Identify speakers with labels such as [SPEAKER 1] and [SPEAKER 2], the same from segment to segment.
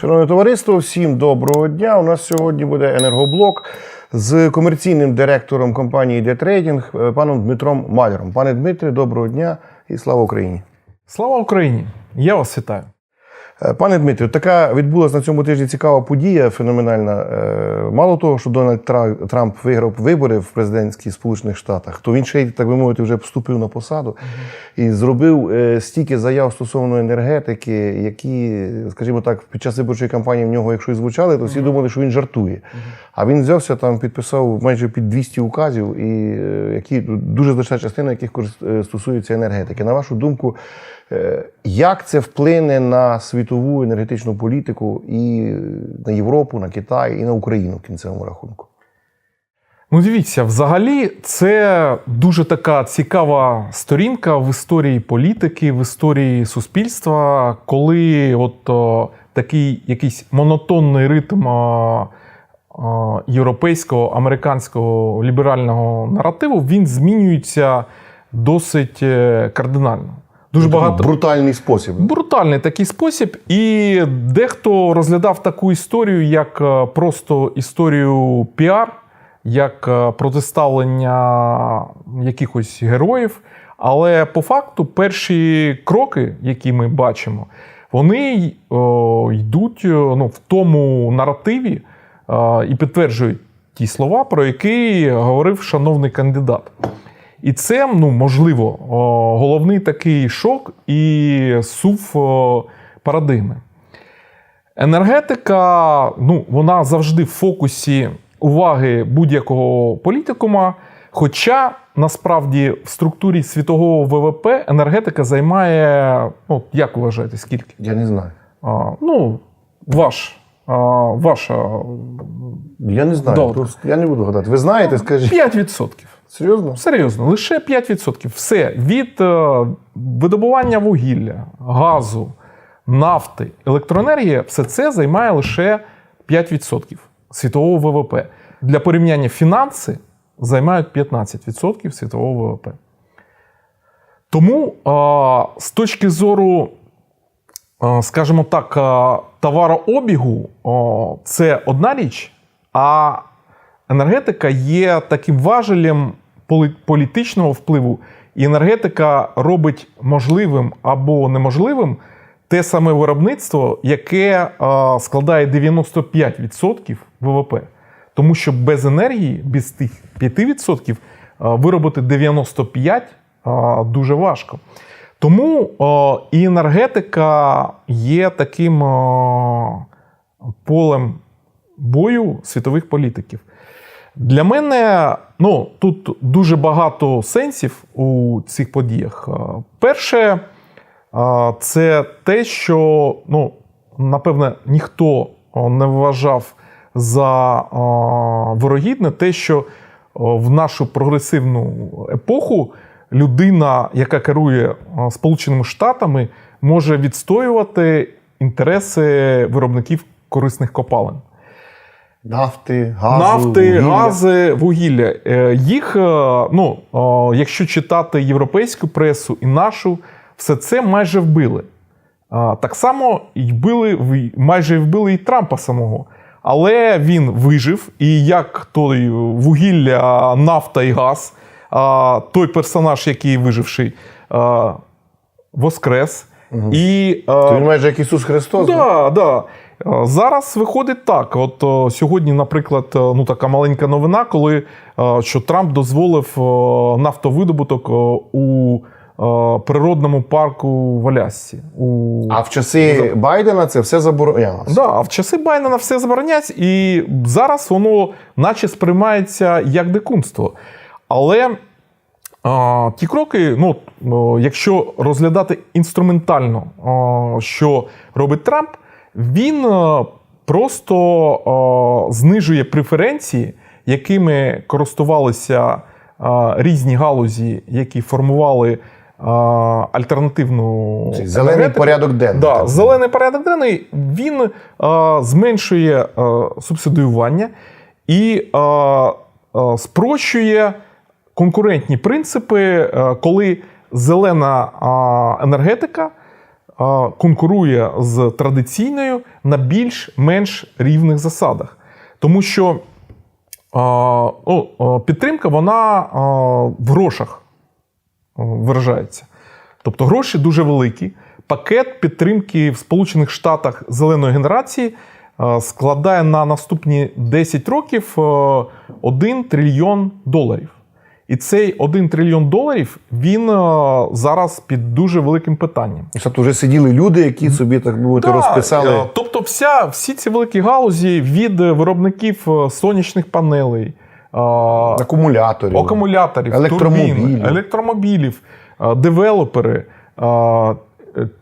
[SPEAKER 1] Шановне товариство, всім доброго дня. У нас сьогодні буде енергоблок з комерційним директором компанії Детрейдінг е, паном Дмитром Маляром. Пане Дмитре, доброго дня і слава Україні.
[SPEAKER 2] Слава Україні! Я вас вітаю.
[SPEAKER 1] Е, Пане Дмитрі, така відбулася на цьому тижні цікава подія, феноменальна. Е, Мало того, що Дональд Тра- Трамп виграв вибори в президентських Сполучених Штатах, то він ще й, так би мовити, вже вступив на посаду і зробив е, стільки заяв стосовно енергетики, які, скажімо так, під час виборчої кампанії в нього, якщо і звучали, то всі думали, що він жартує. А він взявся там, підписав майже під 200 указів, і які дуже значна частина яких стосується енергетики. На вашу думку, як це вплине на світову енергетичну політику і на Європу, на Китай, і на Україну в кінцевому рахунку?
[SPEAKER 2] Ну, дивіться, взагалі, це дуже така цікава сторінка в історії політики, в історії суспільства, коли от о, такий якийсь монотонний ритм о, о, європейського, американського ліберального наративу він змінюється досить е, кардинально. Дуже багато
[SPEAKER 1] брутальний спосіб.
[SPEAKER 2] брутальний такий спосіб, і дехто розглядав таку історію як е, просто історію піар, як е, протиставлення якихось героїв. Але по факту перші кроки, які ми бачимо, вони о, йдуть е, ну, в тому наративі е, і підтверджують ті слова, про які говорив шановний кандидат. І це, ну, можливо, головний такий шок і сув парадигми. Енергетика, ну, вона завжди в фокусі уваги будь-якого політикума. Хоча насправді в структурі світового ВВП енергетика займає, ну, як вважаєте, скільки?
[SPEAKER 1] Я не знаю.
[SPEAKER 2] А, ну, ваш, а, ваша
[SPEAKER 1] Я не знаю. Я не буду гадати. Ви знаєте, скажіть.
[SPEAKER 2] 5%.
[SPEAKER 1] Серйозно?
[SPEAKER 2] Серйозно, лише 5%. Все від е, видобування вугілля, газу, нафти, електроенергії, все це займає лише 5% світового ВВП. Для порівняння фінанси займають 15% світового ВВП. Тому е, з точки зору, е, скажімо так, е, товарообігу, о, це одна річ, а енергетика є таким важелем політичного впливу, і енергетика робить можливим або неможливим те саме виробництво, яке е, складає 95% ВВП. Тому що без енергії, без тих 5% е, виробити 95% е, дуже важко. Тому і енергетика є таким полем бою світових політиків. Для мене ну, тут дуже багато сенсів у цих подіях. Е, Перше, е, це те, що ну, напевне ніхто е, не вважав за е, вирогідне, те, що в нашу прогресивну епоху людина, яка керує Сполученими Штатами, може відстоювати інтереси виробників корисних копалин.
[SPEAKER 1] Нафти, газу,
[SPEAKER 2] Нафти,
[SPEAKER 1] вугілля.
[SPEAKER 2] гази, вугілля. Е, Їх, е, ну, е, якщо читати європейську пресу і нашу, все це майже вбили. Так само і вбили, майже вбили і Трампа самого. Але він вижив, і як той вугілля, нафта і газ, той персонаж, який виживший, воскрес. І, е,
[SPEAKER 1] То він майже як Ісус Христос.
[SPEAKER 2] Да, да. Е, Зараз виходить так. От е, сьогодні, наприклад, е, ну така маленька новина, коли що Трамп дозволив нафтовидобуток у природному парку в Алясці. У...
[SPEAKER 1] А в часи Байдена це все заборонялося.
[SPEAKER 2] Да, а в часи Байдена все заборонять, і зараз воно наче сприймається як дикунство. Але а, ті кроки, ну, якщо розглядати інструментально, о, що робить Трамп, він е, просто знижує преференції, якими користувалися е, різні галузі, які формували е, альтернативну
[SPEAKER 1] Зелений
[SPEAKER 2] енергетику.
[SPEAKER 1] порядок денний.
[SPEAKER 2] Да,
[SPEAKER 1] так.
[SPEAKER 2] зелений порядок денний він е, зменшує е, субсидіювання і е, е, спрощує конкурентні принципи, е, коли зелена е, енергетика конкурує з традиційною на більш-менш рівних засадах. Тому що ну, підтримка вона в грошах виражається. Тобто гроші дуже великі. Пакет підтримки в Сполучених Штатах зеленої генерації складає на наступні 10 років е, 1 трильйон доларів. І цей 1 трильйон доларів він е, зараз під дуже великим питанням.
[SPEAKER 1] Тобто вже сиділи люди, які собі так би мовити
[SPEAKER 2] Да,
[SPEAKER 1] розписали.
[SPEAKER 2] е, Тобто, вся, всі ці великі галузі від е, виробників е, сонячних панелей, е,
[SPEAKER 1] Акумуляторів.
[SPEAKER 2] акумуляторів,
[SPEAKER 1] Електромобілів.
[SPEAKER 2] турбін, електромобілів, е, девелопери, е, е,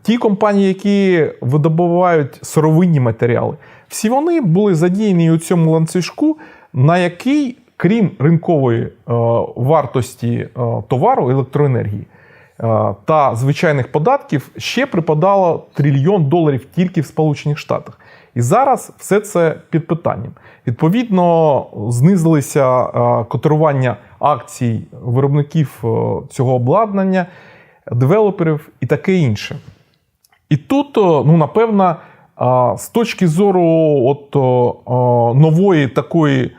[SPEAKER 2] ті компанії, які видобувають сировинні матеріали, всі вони були задіяні у цьому ланцюжку, на який, крім ринкової е, вартості е, товару електроенергії е, та звичайних податків, ще припадало трильйон доларів тільки в Сполучених Штатах. І зараз все це під питанням. Відповідно, знизилися котирування акцій виробників цього обладнання, девелоперів і таке інше. І тут, ну, напевно, з точки зору от, нової такої,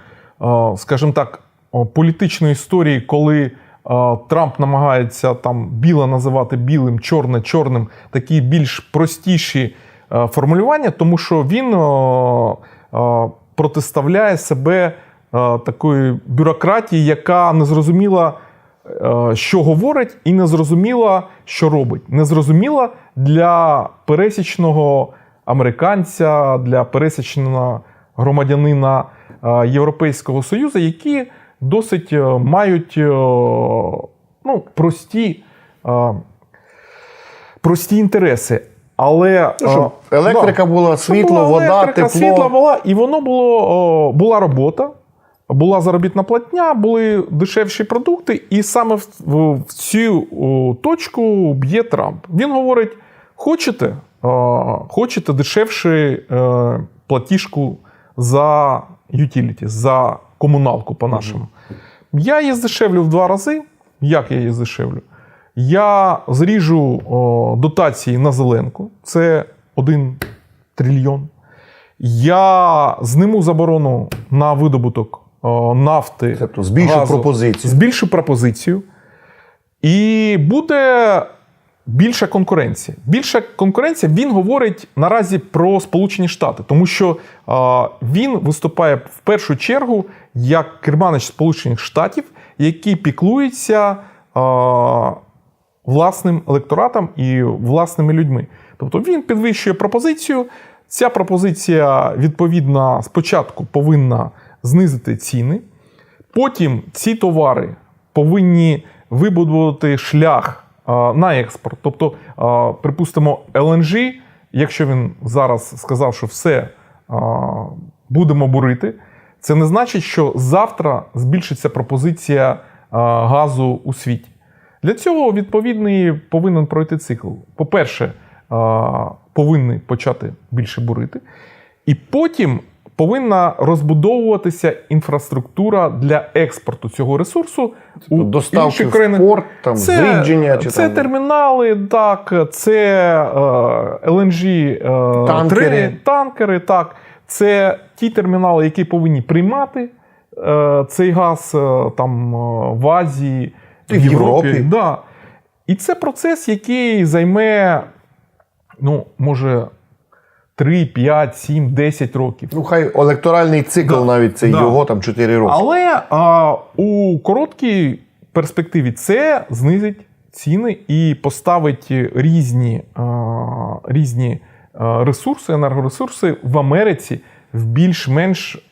[SPEAKER 2] скажімо так, політичної історії, коли Трамп намагається там біле називати білим, чорне чорним, такі більш простіші е, формулювання, тому що він протиставляє себе е, такої бюрократії, яка не зрозуміла е, що говорить, і не зрозуміла, що робить. Не зрозуміла для пересічного американця, для пересічного громадянина е, Європейського Союзу, які досить е, мають е, ну, прості, е, прості інтереси. Але
[SPEAKER 1] Ну, щоб
[SPEAKER 2] е,
[SPEAKER 1] електрика була, світло,
[SPEAKER 2] була
[SPEAKER 1] вода,
[SPEAKER 2] електрика,
[SPEAKER 1] тепло.
[SPEAKER 2] світло, вода, і воно було була робота, була заробітна платня, були дешевші продукти, і саме в, в, в цю о, точку б'є Трамп. Він говорить: хочете, о, хочете дешевше е, платіжку за utility, за комуналку по-нашому. Я її здешевлю в два рази. Як я її здешевлю? Я зріжу о, дотації на зеленку, це 1 трильйон. Я зниму заборону на видобуток о, нафти.
[SPEAKER 1] Тобто збільшу
[SPEAKER 2] газу,
[SPEAKER 1] пропозицію.
[SPEAKER 2] Збільшу пропозицію. І буде більша конкуренція. Більша конкуренція він говорить наразі про Сполучені Штати, тому що він виступає в першу чергу як керманич Сполучених Штатів, який піклується власним електоратом і власними людьми. Тобто він підвищує пропозицію. Ця пропозиція, відповідно, спочатку повинна знизити ціни. Потім ці товари повинні вибудувати шлях на експорт. Тобто, припустимо, LNG, якщо він зараз сказав, що все будемо бурити, це не значить, що завтра збільшиться пропозиція газу у світі. Для цього відповідний повинен пройти цикл. По-перше, повинні почати більше бурити, і потім повинна розбудовуватися інфраструктура для експорту цього ресурсу у
[SPEAKER 1] доставки в
[SPEAKER 2] країни.
[SPEAKER 1] порт, там, зрідження чи
[SPEAKER 2] це
[SPEAKER 1] там-
[SPEAKER 2] термінали, так, це е, LNG е,
[SPEAKER 1] Танкери.
[SPEAKER 2] три- танкери, так. Це ті термінали, які повинні приймати е, цей газ е, там е, в Азії,
[SPEAKER 1] в Європі.
[SPEAKER 2] Да. І це процес, який займе, ну, може, 3, 5, 7, 10 років.
[SPEAKER 1] Ну, хай електоральний цикл
[SPEAKER 2] Да.
[SPEAKER 1] навіть це
[SPEAKER 2] Да.
[SPEAKER 1] його там 4 роки.
[SPEAKER 2] Але а, у короткій перспективі це знизить ціни і поставить різні, а, різні ресурси, енергоресурси в Америці в більш-менш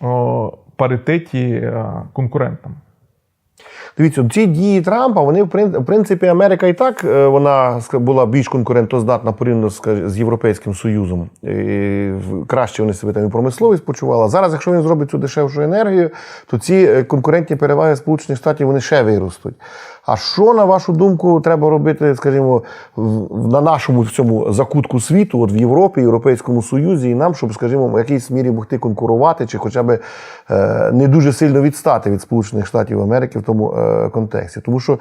[SPEAKER 2] паритеті конкурентам.
[SPEAKER 1] Дивіться, ці дії Трампа, вони в прин- принципі Америка і так е, вона була більш конкурентоздатна порівняно з Європейським Союзом. І краще вони себе там і промисловість почували. Зараз, якщо він зробить цю дешевшу енергію, то ці е, конкурентні переваги Сполучених Штатів вони ще виростуть. А що, на вашу думку, треба робити, скажімо, на нашому в цьому закутку світу, от в Європі, Європейському Союзі, і нам, щоб, скажімо, в якійсь мірі могти конкурувати, чи хоча б е, не дуже сильно відстати від Сполучених Штатів Америки в тому контексті. Тому що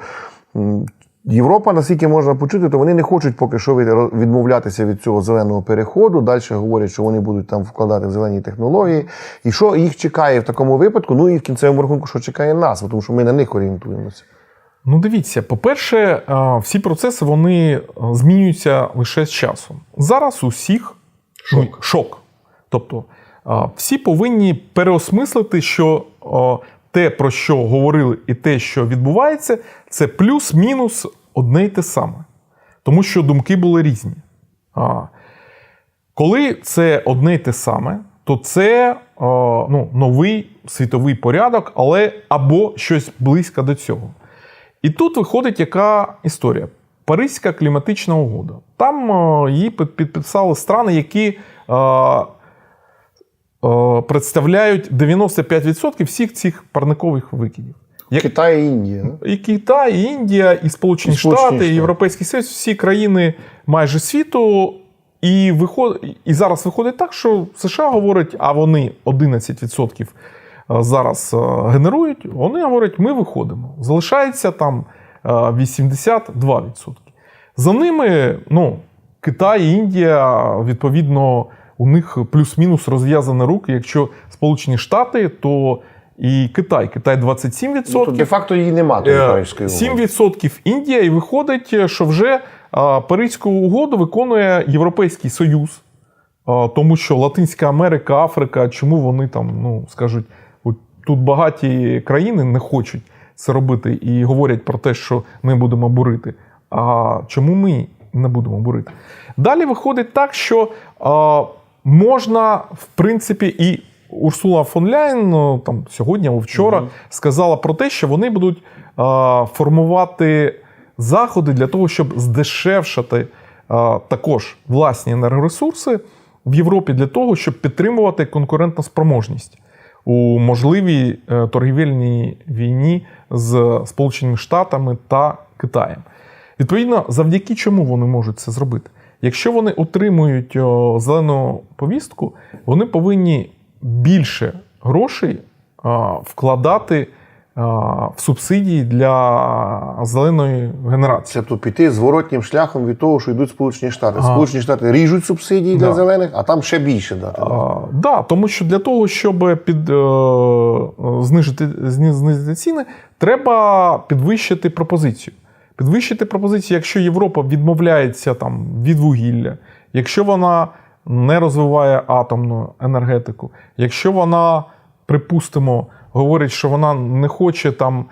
[SPEAKER 1] Європа, наскільки можна почути, то вони не хочуть поки що відмовлятися від цього зеленого переходу. Далі говорять, що вони будуть там вкладати в зелені технології. І що їх чекає в такому випадку? Ну і в кінцевому рахунку, що чекає нас, тому що ми на них орієнтуємося.
[SPEAKER 2] Ну, дивіться, по-перше, е, всі процеси вони е, змінюються лише з часом. Зараз у всіх ну, шок. Тобто е, всі повинні переосмислити, що е, те, про що говорили, і те, що відбувається, це плюс-мінус одне й те саме. Тому що думки були різні. А, коли це одне й те саме, то це ну, новий світовий порядок, але або щось близько до цього. І тут виходить яка історія? Паризька кліматична угода. Там її підписали страни, які представляють 95% всіх цих парникових викидів. Як-
[SPEAKER 1] Китай і Індія. да?
[SPEAKER 2] і Китай, і Індія, і Сполучені,
[SPEAKER 1] І Сполучені
[SPEAKER 2] Штати, і Європейський Союз, всі країни майже світу. І, виход... і зараз виходить так, що США говорять, а вони 11% зараз е, генерують. Вони говорять, ми виходимо. Залишається там е, 82%. За ними, ну, Китай, Індія, відповідно, у них плюс-мінус розв'язані руки. Якщо Сполучені Штати, то і Китай. Китай 27%.
[SPEAKER 1] Ну, то де-факто її нема,
[SPEAKER 2] Е,
[SPEAKER 1] угоди.
[SPEAKER 2] 7% Індія, і виходить, що вже Паризьку угоду виконує Європейський Союз, тому що Латинська Америка, Африка, чому вони там ну, скажуть, от тут багаті країни не хочуть це робити і говорять про те, що ми будемо бурити. А чому ми не будемо бурити? Далі виходить так, що можна, в принципі, і Урсула фон Ляйн ну, там сьогодні або вчора сказала про те, що вони будуть а, формувати заходи для того, щоб здешевшати а, також власні енергоресурси в Європі для того, щоб підтримувати конкурентну спроможність у можливій е, торгівельній війні з Сполученими Штатами та Китаєм. Відповідно, завдяки чому вони можуть це зробити? Якщо вони отримують зелену повістку, вони повинні більше грошей вкладати в субсидії для зеленої генерації.
[SPEAKER 1] Тобто піти зворотнім шляхом від того, що йдуть Сполучені Штати. Сполучені Штати ріжуть субсидії для зелених, а там ще більше дати. да?
[SPEAKER 2] Да, тому що для того, щоб під, е, знижити, знизити ціни, треба підвищити пропозицію. Підвищити пропозицію, якщо Європа відмовляється там, від вугілля, якщо вона не розвиває атомну енергетику, якщо вона, припустимо, говорить, що вона не хоче там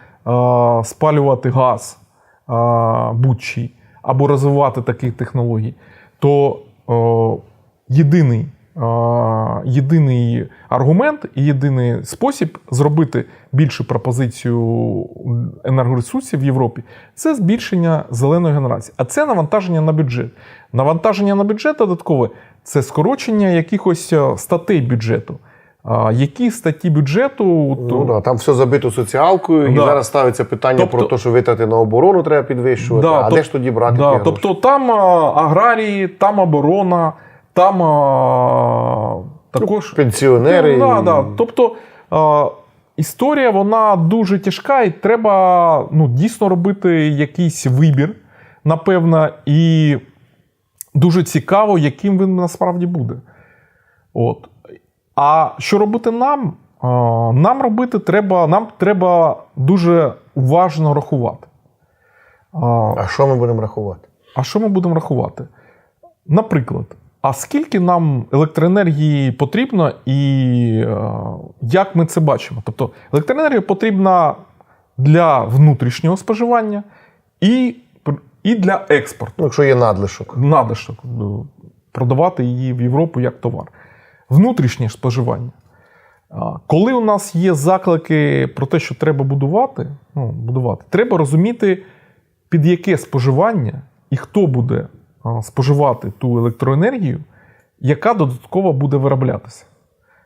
[SPEAKER 2] спалювати газ будь-чий або розвивати такі технології, то е, єдиний, єдиний аргумент і єдиний спосіб зробити більшу пропозицію енергоресурсів в Європі це збільшення зеленої генерації. А це навантаження на бюджет. Навантаження на бюджет додаткове це скорочення якихось е, статей бюджету. А Які статті бюджету то-
[SPEAKER 1] Ну, да, там все забито соціалкою, і зараз ставиться питання
[SPEAKER 2] Тобто-
[SPEAKER 1] про те, що витрати на оборону треба підвищувати. а
[SPEAKER 2] тоб-
[SPEAKER 1] де ж тоді брати
[SPEAKER 2] да. Тобто там аграрії, там оборона, там а, також
[SPEAKER 1] Пенсіонери.
[SPEAKER 2] Ну, да, да. Тобто а, історія вона дуже тяжка, і треба ну, дійсно робити якийсь вибір, напевно, і дуже цікаво, яким він насправді буде. От. А що робити нам? А, Нам робити треба, нам треба дуже уважно рахувати. А,
[SPEAKER 1] А що ми будемо рахувати?
[SPEAKER 2] а що ми будемо рахувати? Наприклад, а скільки нам електроенергії потрібно і е, як ми це бачимо? Тобто електроенергія потрібна для внутрішнього споживання і, і для експорту.
[SPEAKER 1] Ну, якщо є надлишок.
[SPEAKER 2] Надлишок ну, продавати її в Європу як товар. Внутрішнє споживання. Коли у нас є заклики про те, що треба будувати, ну, будувати, треба розуміти, під яке споживання і хто буде споживати ту електроенергію, яка додатково буде вироблятися.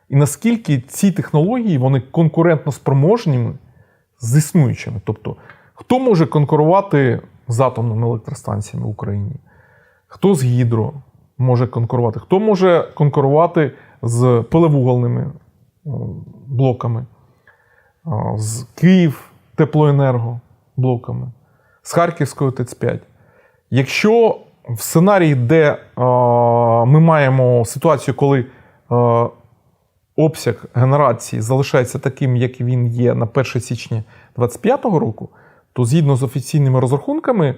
[SPEAKER 2] І наскільки ці технології вони конкурентно спроможніми з існуючими. Тобто, хто може конкурувати з атомними електростанціями в Україні? Хто з гідро може конкурувати? Хто може конкурувати з пилевугольними блоками, з Київ теплоенерго блоками? з Харківською ТЕЦ-5. Якщо в сценарії, де е, ми маємо ситуацію, коли е, обсяг генерації залишається таким, як він є на 1 січня 2025 року, то згідно з офіційними розрахунками, е,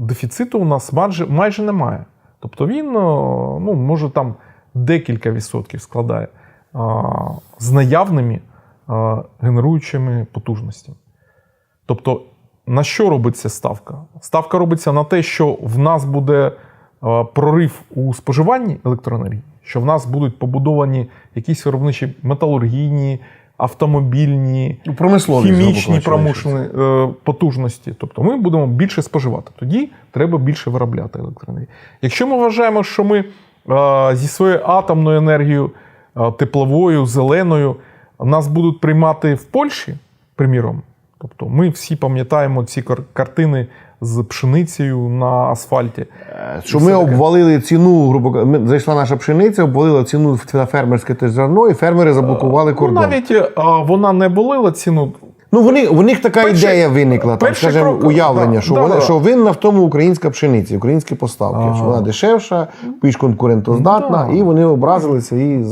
[SPEAKER 2] дефіциту у нас майже, майже немає. Тобто він ну, може там декілька відсотків складає з наявними генеруючими потужностями. Тобто, на що робиться ставка? Ставка робиться на те, що в нас буде е, прорив у споживанні електроенергії, що в нас будуть побудовані якісь виробничі металургійні, автомобільні,
[SPEAKER 1] Ну,
[SPEAKER 2] хімічні
[SPEAKER 1] грубо
[SPEAKER 2] промишлені е, потужності. Тобто ми будемо більше споживати. Тоді треба більше виробляти електроенергії. Якщо ми вважаємо, що ми е, зі своєю атомною енергією, тепловою, зеленою, нас будуть приймати в Польщі, приміром. Тобто ми всі пам'ятаємо ці кар- картини з пшеницею на асфальті.
[SPEAKER 1] Е, Що ми обвалили ціну, грубо ми- зайшла наша пшениця, обвалила ціну на фермерське те зерно, і фермери заблокували
[SPEAKER 2] Ну, навіть е, вона не болила ціну.
[SPEAKER 1] Ну, вони, у них така
[SPEAKER 2] Перший-
[SPEAKER 1] ідея виникла, там, скажімо,
[SPEAKER 2] крок,
[SPEAKER 1] уявлення,
[SPEAKER 2] да,
[SPEAKER 1] що,
[SPEAKER 2] да,
[SPEAKER 1] вони,
[SPEAKER 2] да.
[SPEAKER 1] що винна в тому українська пшениця, українські поставки,
[SPEAKER 2] Ага.
[SPEAKER 1] що вона дешевша, більш конкурентоздатна,
[SPEAKER 2] Да.
[SPEAKER 1] і вони образилися і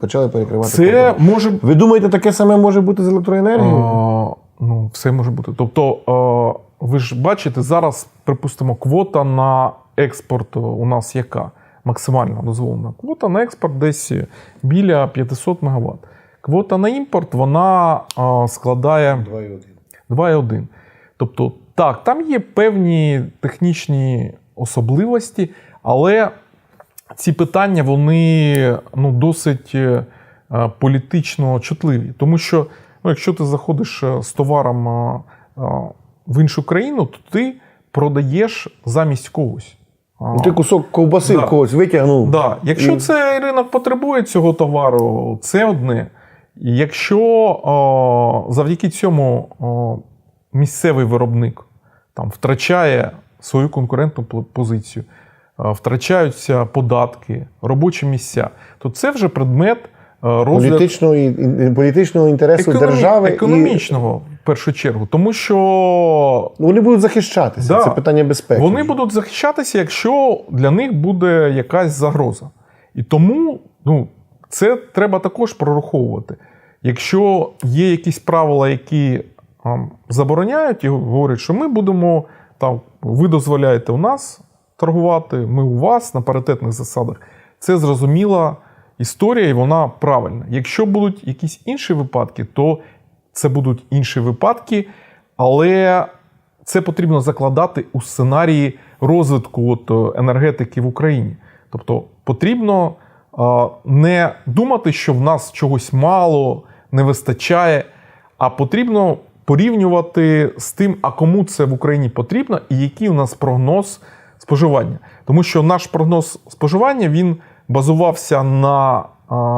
[SPEAKER 1] почали перекривати
[SPEAKER 2] Це
[SPEAKER 1] кордон.
[SPEAKER 2] може
[SPEAKER 1] Ви думаєте, таке саме може бути з електроенергією?
[SPEAKER 2] А, ну, все може бути. Тобто, е, ви ж бачите, зараз, припустимо, квота на експорт у нас яка? Максимально дозволена. Квота на експорт десь біля 500 МВт. Квота на імпорт вона е, складає 2,1. Тобто, так, там є певні технічні особливості, але ці питання вони ну, досить е, політично чутливі. Тому що, ну, якщо ти заходиш е, з товаром е, е, в іншу країну, то ти продаєш замість когось. А,
[SPEAKER 1] Ну, Ти кусок ковбаси
[SPEAKER 2] Да.
[SPEAKER 1] когось витягнув.
[SPEAKER 2] Да. Якщо
[SPEAKER 1] І-
[SPEAKER 2] цей ринок потребує цього товару, це одне. Якщо завдяки цьому місцевий виробник там, втрачає свою конкурентну позицію, втрачаються податки, робочі місця, то це вже предмет е, розгляду
[SPEAKER 1] політичного, і- і- політичного інтересу
[SPEAKER 2] економі-
[SPEAKER 1] держави. І...
[SPEAKER 2] економічного в першу чергу. Тому що
[SPEAKER 1] Вони будуть захищатися.
[SPEAKER 2] Да.
[SPEAKER 1] Це питання безпеки.
[SPEAKER 2] Вони будуть захищатися, якщо для них буде якась загроза. І тому ну, це треба також прораховувати. Якщо є якісь правила, які ам, забороняють і говорять, що ми будемо там, ви дозволяєте у нас торгувати, ми у вас на паритетних засадах, це зрозуміла історія, і вона правильна. Якщо будуть якісь інші випадки, то це будуть інші випадки, але це потрібно закладати у сценарії розвитку от, е, енергетики в Україні. Тобто потрібно не думати, що в нас чогось мало, не вистачає, а потрібно порівнювати з тим, а кому це в Україні потрібно, і який у нас прогноз споживання. Тому що наш прогноз споживання він базувався на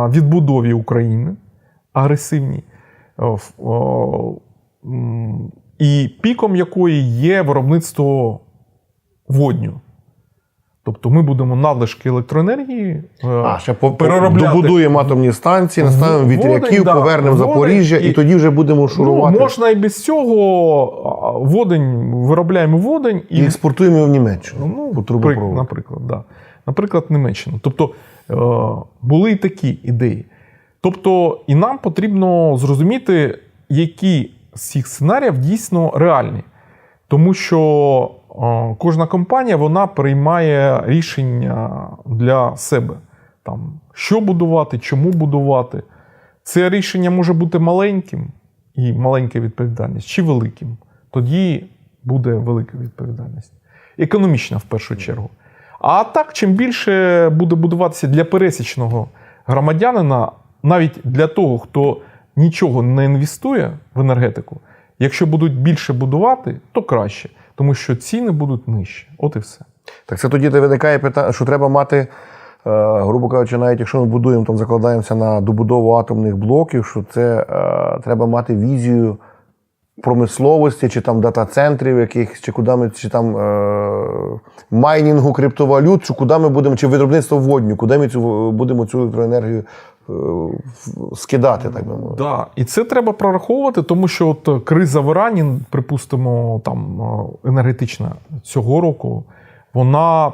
[SPEAKER 2] відбудові України агресивній. Е, і піком якої є виробництво водню. Тобто ми будемо надлишки електроенергії е,
[SPEAKER 1] А, ще
[SPEAKER 2] переробляти.
[SPEAKER 1] добудуємо атомні станції, наставимо вітряків,
[SPEAKER 2] да,
[SPEAKER 1] повернемо
[SPEAKER 2] водень
[SPEAKER 1] Запоріжжя, і,
[SPEAKER 2] і-
[SPEAKER 1] тоді вже будемо
[SPEAKER 2] Ну,
[SPEAKER 1] шурувати.
[SPEAKER 2] можна і без цього водень, виробляємо водень і
[SPEAKER 1] І експортуємо його в Німеччину
[SPEAKER 2] Ну,
[SPEAKER 1] по трубопроводу.
[SPEAKER 2] наприклад, да. Наприклад, Німеччину. Тобто е, були і такі ідеї. Тобто, і нам потрібно зрозуміти, які з цих сценаріїв дійсно реальні. Тому що е, кожна компанія вона приймає рішення для себе. Там, що будувати, чому будувати. Це рішення може бути маленьким і маленька відповідальність, чи великим. Тоді буде велика відповідальність. Економічна в першу чергу. А так, чим більше буде будуватися для пересічного громадянина, навіть для того, хто нічого не інвестує в енергетику, якщо будуть більше будувати, то краще, тому що ціни будуть нижчі. От і все.
[SPEAKER 1] Так це тоді виникає питання, що треба мати, е, грубо кажучи, навіть якщо ми будуємо, там закладаємося на добудову атомних блоків, що це е, треба мати візію промисловості, чи там дата-центрів якихось, чи куди ми, чи там е, майнінгу криптовалют, чи куди ми будемо, чи виробництво водню, куди ми цю будемо цю електроенергію в- скидати, так би мовити.
[SPEAKER 2] Да, і це треба прораховувати, тому що от е, криза в Ірані, припустимо, там е, енергетична цього року, вона е,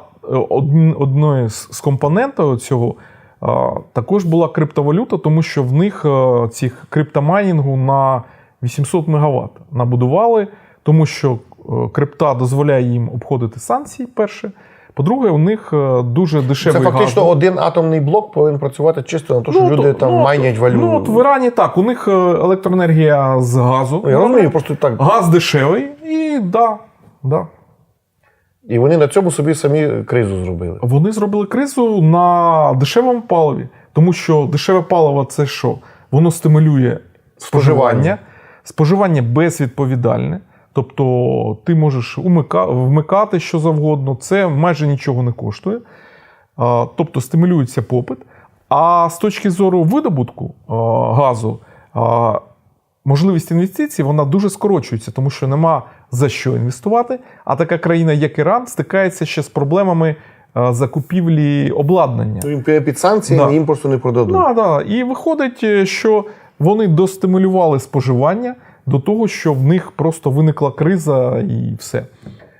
[SPEAKER 2] одною з компонентів цього е, також була криптовалюта, тому що в них е, цих криптомайнінгу на 800 МВт набудували, тому що е, крипта дозволяє їм обходити санкції. Перше. По-друге, у них е, дуже
[SPEAKER 1] Це фактично
[SPEAKER 2] газ.
[SPEAKER 1] один атомний блок повинен працювати чисто на те, що люди
[SPEAKER 2] то-
[SPEAKER 1] там
[SPEAKER 2] ну,
[SPEAKER 1] майнять валюту.
[SPEAKER 2] Ну, от в Ірані так, у них е, електроенергія з газу.
[SPEAKER 1] Ну, я розумію, просто так.
[SPEAKER 2] Газ дешевий, і да, да.
[SPEAKER 1] І вони на цьому собі самі кризу зробили.
[SPEAKER 2] Вони зробили кризу на дешевому паливі, тому що дешеве паливо це що? Воно стимулює споживання,
[SPEAKER 1] Споживання.
[SPEAKER 2] Споживання безвідповідальне. Тобто ти можеш вмикати що завгодно, це майже нічого не коштує. Тобто стимулюється попит. А з точки зору видобутку газу, можливість інвестицій вона дуже скорочується, тому що нема за що інвестувати. А така країна, як Іран, стикається ще з проблемами закупівлі обладнання.
[SPEAKER 1] Їм під санкціями
[SPEAKER 2] Да.
[SPEAKER 1] їм просто не продадуть.
[SPEAKER 2] Да, да. І виходить, е, що вони достимулювали споживання до того, що в них просто виникла криза і все.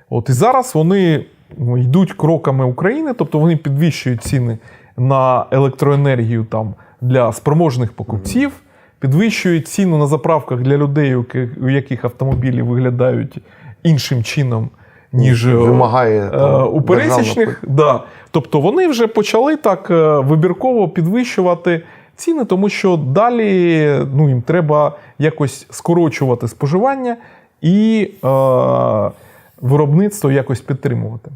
[SPEAKER 2] От і зараз вони ну, йдуть кроками України, тобто вони підвищують ціни на електроенергію там для спроможних покупців, підвищують ціну на заправках для людей, у яких- автомобілі виглядають іншим чином, ніж е,
[SPEAKER 1] Вимагає
[SPEAKER 2] Е,
[SPEAKER 1] там,
[SPEAKER 2] у пересічних, да. Тобто вони вже почали так е, вибірково підвищувати ціни, тому що далі ну, їм треба якось скорочувати споживання і е, виробництво якось підтримувати.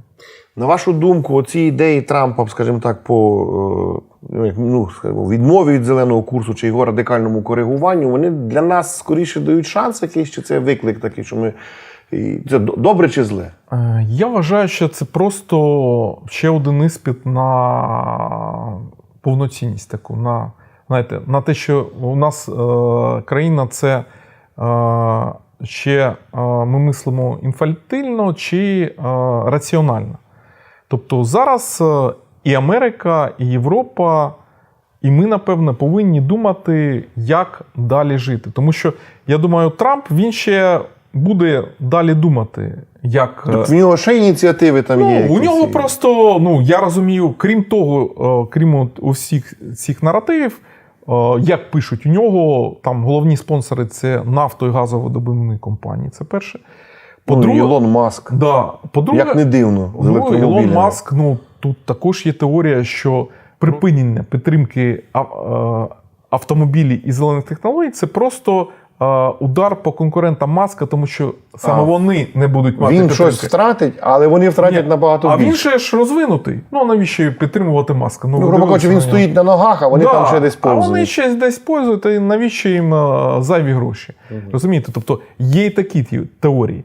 [SPEAKER 1] На вашу думку, оці ідеї Трампа, скажімо так, по е, ну, ну, скажімо, відмові від зеленого курсу чи його радикальному коригуванню, вони для нас скоріше дають шанс якийсь, чи це виклик такий, що ми. і Це добре чи зле?
[SPEAKER 2] Е, Я вважаю, що це просто ще один іспит на повноцінність таку, на, знаєте, на те, що у нас е, країна це е, ще е, ми мислимо інфантильно чи е, раціонально. Тобто зараз е, і Америка, і Європа, і ми, напевно, повинні думати, як далі жити. Тому що я думаю, Трамп він ще буде далі думати, як. е,
[SPEAKER 1] Так в нього ще ініціативи там
[SPEAKER 2] Ну,
[SPEAKER 1] є.
[SPEAKER 2] у нього просто, ну я розумію, крім того, е, крім усіх цих наративів, як пишуть, у нього там головні спонсори це нафто і газоводобувні компанії. Це перше.
[SPEAKER 1] Ну,
[SPEAKER 2] По-друге,
[SPEAKER 1] Ілон Маск.
[SPEAKER 2] да, по-друге,
[SPEAKER 1] Як не дивно, з
[SPEAKER 2] Ну. Ілон Маск, ну тут також є теорія, що припинення підтримки е, автомобілів і зелених технологій це просто е, удар по конкурентам Маска, тому що саме
[SPEAKER 1] А.
[SPEAKER 2] вони не будуть мати
[SPEAKER 1] Він
[SPEAKER 2] підтримки.
[SPEAKER 1] щось втратить, але вони втратять
[SPEAKER 2] Ні,
[SPEAKER 1] набагато
[SPEAKER 2] а він ще ж розвинутий. Ну навіщо підтримувати маска?
[SPEAKER 1] Ну,
[SPEAKER 2] ви
[SPEAKER 1] грубо кажучи, він
[SPEAKER 2] на
[SPEAKER 1] стоїть на ногах, а вони
[SPEAKER 2] Да,
[SPEAKER 1] там ще десь
[SPEAKER 2] А вони ще десь пользують, і навіщо їм зайві гроші? Розумієте? Тобто є і такі теорії.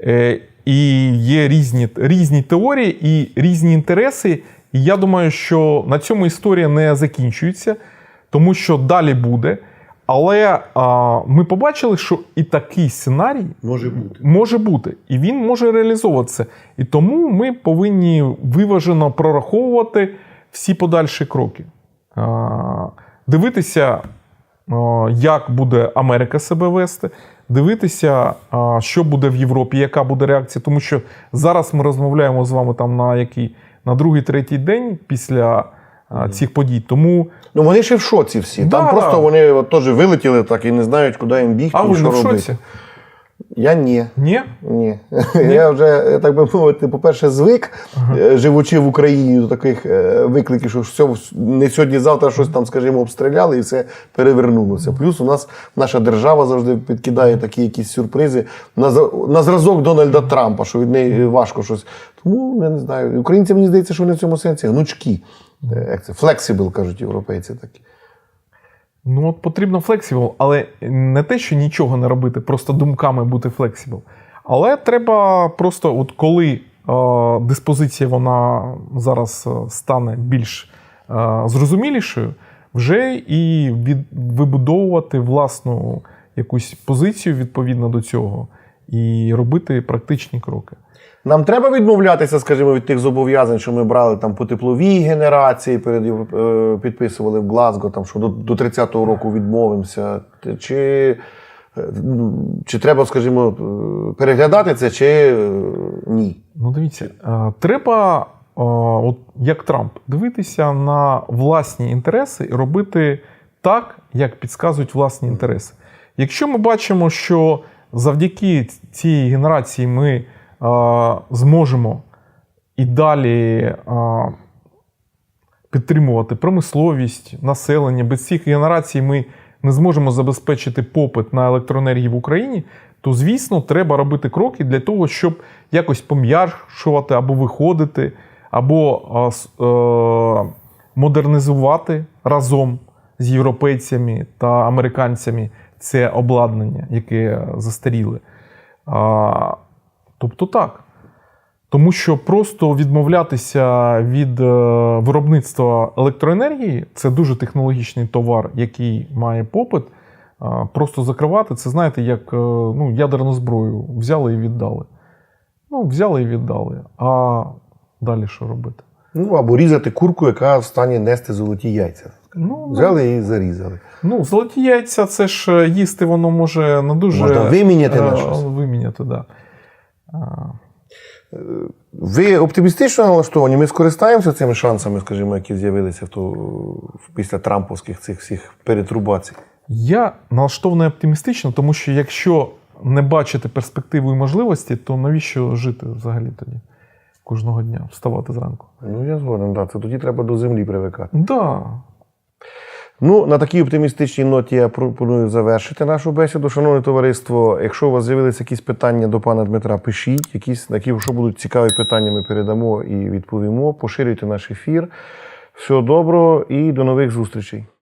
[SPEAKER 2] Е, І є різні, різні теорії і різні інтереси. І я думаю, що на цьому історія не закінчується, тому що далі буде. Але а, ми побачили, що і такий сценарій
[SPEAKER 1] Може бути.
[SPEAKER 2] може бути, і він може реалізовуватися. І тому ми повинні виважено прораховувати всі подальші кроки. А, Дивитися, а, як буде Америка себе вести, дивитися, а, що буде в Європі, яка буде реакція. Тому що зараз ми розмовляємо з вами там на який на другий, третій день після а, цих подій. Тому
[SPEAKER 1] Ну вони ще в шоці всі.
[SPEAKER 2] Да,
[SPEAKER 1] Там просто
[SPEAKER 2] да.
[SPEAKER 1] вони от теж вилетіли так і не знають, куди їм бігти
[SPEAKER 2] а
[SPEAKER 1] і
[SPEAKER 2] ви
[SPEAKER 1] що
[SPEAKER 2] в
[SPEAKER 1] робити.
[SPEAKER 2] шоці?
[SPEAKER 1] Я ні.
[SPEAKER 2] Ні?
[SPEAKER 1] Ні. Я вже, так би мовити, по-перше, звик, е, живучи в Україні до таких е, викликів, що все не сьогодні-завтра щось там, скажімо, обстріляли і все перевернулося. Плюс у нас наша держава завжди підкидає такі якісь сюрпризи на, на зразок Дональда Трампа, що від неї важко щось. Тому я не знаю. Українці, мені здається, що вони в цьому сенсі гнучкі. Е, Як це? Flexible, кажуть європейці такі.
[SPEAKER 2] Ну, от потрібно флексібл, але не те, що нічого не робити, просто думками бути флексібл. Але треба просто, от коли е, диспозиція вона зараз е, стане більш е, зрозумілішою, вже і від, вибудовувати власну якусь позицію відповідно до цього і робити практичні кроки.
[SPEAKER 1] Нам треба відмовлятися, скажімо, від тих зобов'язань, що ми брали там по тепловій генерації, перед е, підписували в Глазго, там, що до, до 30-го року відмовимося. Чи, е, чи треба, скажімо, е, переглядати це, чи ні?
[SPEAKER 2] Ну, дивіться, треба, от як Трамп, дивитися на власні інтереси і робити так, як підказують власні інтереси. Якщо ми бачимо, що завдяки цій генерації ми зможемо і далі е, підтримувати промисловість, населення, без цих генерацій ми не зможемо забезпечити попит на електроенергію в Україні, то звісно треба робити кроки для того, щоб якось пом'якшувати або виходити, або е, модернізувати разом з європейцями та американцями це обладнання, яке застаріле. Тобто так. Тому що просто відмовлятися від е, виробництва електроенергії це дуже технологічний товар, який має попит. Просто закривати це, знаєте, як е, ну, ядерну зброю взяли і віддали. Ну, взяли і віддали. А далі що робити?
[SPEAKER 1] Ну, або різати курку, яка в стані нести золоті яйця.
[SPEAKER 2] Ну,
[SPEAKER 1] Взяли і зарізали.
[SPEAKER 2] ну, золоті яйця, це ж е, їсти воно може не дуже.
[SPEAKER 1] Можна виміняти на
[SPEAKER 2] е,
[SPEAKER 1] щось.
[SPEAKER 2] Виміняти, так. Да.
[SPEAKER 1] Ви оптимістично налаштовані? Ми скористаємося цими шансами, скажімо, які з'явилися після трамповських цих всіх перетрубацій.
[SPEAKER 2] Я налаштований оптимістично, тому що якщо не бачити перспективу і можливості, то навіщо жити взагалі тоді? Кожного дня вставати зранку.
[SPEAKER 1] Ну, я згоден, да. Це тоді треба до землі привикати.
[SPEAKER 2] Да.
[SPEAKER 1] Ну, на такій оптимістичній ноті я пропоную завершити нашу бесіду. Шановне товариство, якщо у вас з'явилися якісь питання до пана Дмитра, пишіть. Якісь, на які, що будуть цікаві питання, ми передамо і відповімо. Поширюйте наш ефір. Всього доброго і до нових зустрічей.